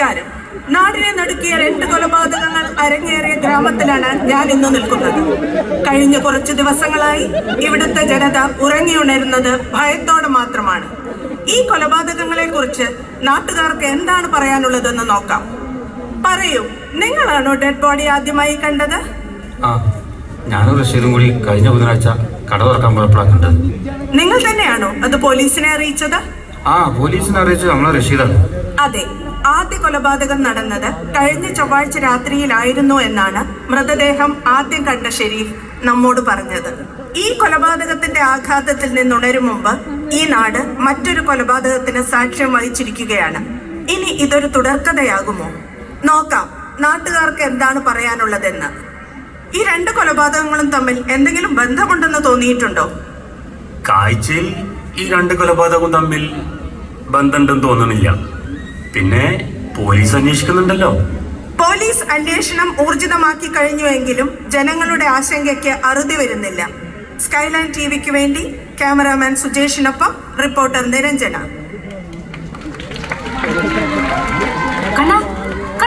നമസ്കാരം നാടിനെ നടുക്കിയ രണ്ട് കൊലപാതകങ്ങൾ അരങ്ങേറിയ ഗ്രാമത്തിലാണ് ഞാൻ ഇന്ന് നിൽക്കുന്നത്. കഴിഞ്ഞ കുറച്ച് ദിവസങ്ങളായി ഇവിടുത്തെ ജനത ഉറങ്ങിയുണരുന്നത് ഭയത്തോടെ മാത്രമാണ്. ഈ കൊലപാതകങ്ങളെ കുറിച്ച് നാട്ടുകാർക്ക് എന്താണ് പറയാനുള്ളതെന്ന് നോക്കാം. പറയൂ നിങ്ങളാണോ ഡെഡ് ബോഡി ആദ്യമായി കണ്ടത്? ആ ഞാനും റഷീദും കൂടി കഴിഞ്ഞ ബുധനാഴ്ച കട തുറക്കാൻ പോയപ്പോഴാണ് കണ്ടത്. നിങ്ങൾ തന്നെയാണോ അത് പോലീസിനെ അറിയിച്ചത്? ആ പോലീസിനെ അറിയിച്ചത് നമ്മളെ റഷീദാണ്. അതെ ആദ്യ കൊലപാതകം നടന്നത് കഴിഞ്ഞ ചൊവ്വാഴ്ച രാത്രിയിലായിരുന്നു എന്നാണ് മൃതദേഹം ആദ്യം കണ്ട ഷെരീഫ് നമ്മോട് പറഞ്ഞത്. ഈ കൊലപാതകത്തിന്റെ ആഘാതത്തിൽ നിന്നുണരും മുമ്പ് ഈ നാട് മറ്റൊരു കൊലപാതകത്തിന് സാക്ഷ്യം വഹിച്ചിരിക്കുകയാണ്. ഇനി ഇതൊരു തുടർക്കഥയാകുമോ? നോക്കാം നാട്ടുകാർക്ക് എന്താണ് പറയാനുള്ളതെന്ന്. ഈ രണ്ട് കൊലപാതകങ്ങളും തമ്മിൽ എന്തെങ്കിലും ബന്ധമുണ്ടെന്ന് തോന്നിയിട്ടുണ്ടോ? കാഴ്ചയിൽ ഈ രണ്ട് കൊലപാതകവും തമ്മിൽ ബന്ധമുണ്ടെന്ന് തോന്നണില്ല. പിന്നെ പോലീസ് അന്വേഷിക്കുന്നുണ്ടല്ലോ. പോലീസ് അന്വേഷണം ഊർജിതമാക്കി കഴിഞ്ഞുവെങ്കിലും ജനങ്ങളുടെ ആശങ്കയ്ക്ക് അറുതി വരുന്നില്ല. സ്കൈലൈൻ ടി വിക്ക് വേണ്ടി ക്യാമറാമാൻ സുജേഷിനൊപ്പം റിപ്പോർട്ടർ നിരഞ്ജന.